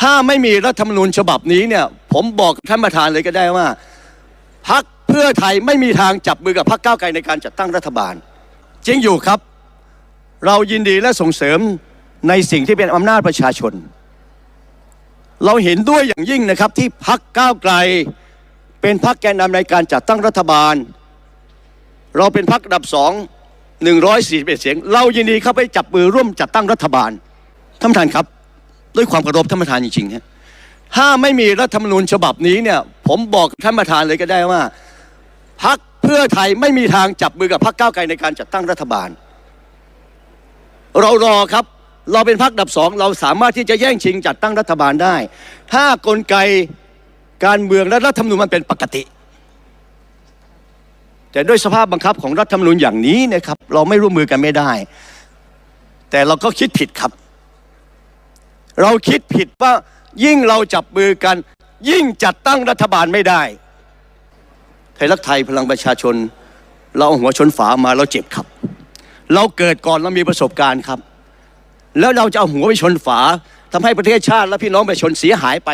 ถ้าไม่มีรัฐธรรมนูญฉบับนี้เนี่ย ผมบอกท่านประธานเลยก็ได้ว่าพักเพื่อไทยไม่มีทางจับมือกับพักก้าวไกลในการจัดตั้งรัฐบาล จริงอยู่ครับ เรายินดีและส่งเสริมในสิ่งที่เป็นอำนาจประชาชน เราเห็นด้วยอย่างยิ่งนะครับที่พักก้าวไกล เป็นพักแกนนำในการจัดตั้งรัฐบาล เราเป็นพักอันดับสอง141เสียง เรายินดีเข้าไปจับมือร่วมจัดตั้งรัฐบาลท่านประธานครับ ด้วยความเคารพท่านประธานจริงๆฮะถ้าไม่มีรัฐธรรมนูญฉบับนี้เนี่ย ผมบอกท่านประธานเลยก็ได้ว่าพักเพื่อไทยไม่มีทางจับมือกับพักก้าวไกลในการจัดตั้งรัฐบาล เรารอครับเราเป็นพักดับสองเราสามารถที่จะแย่งชิงจัดตั้งรัฐบาลได้ ถ้ากลไกการเมืองและรัฐธรรมนูญมันเป็นปกติ แต่ด้วยสภาพบังคับของรัฐธรรมนูญอย่างนี้นะครับ เราไม่ร่วมมือกันไม่ได้ แต่เราก็คิดผิดครับ เราคิดผิดว่ายิ่งเราจับมือกัน ยิ่งจัดตั้งรัฐบาลไม่ได้ ไทยรักไทยพลังประชาชน เราเอาหัวชนฝามาเราเจ็บครับ เราเกิดก่อนเรามีประสบการณ์ครับ แล้วเราจะเอาหัวไปชนฝาทำให้ประเทศชาติและพี่น้องประชาชนเสียหายไป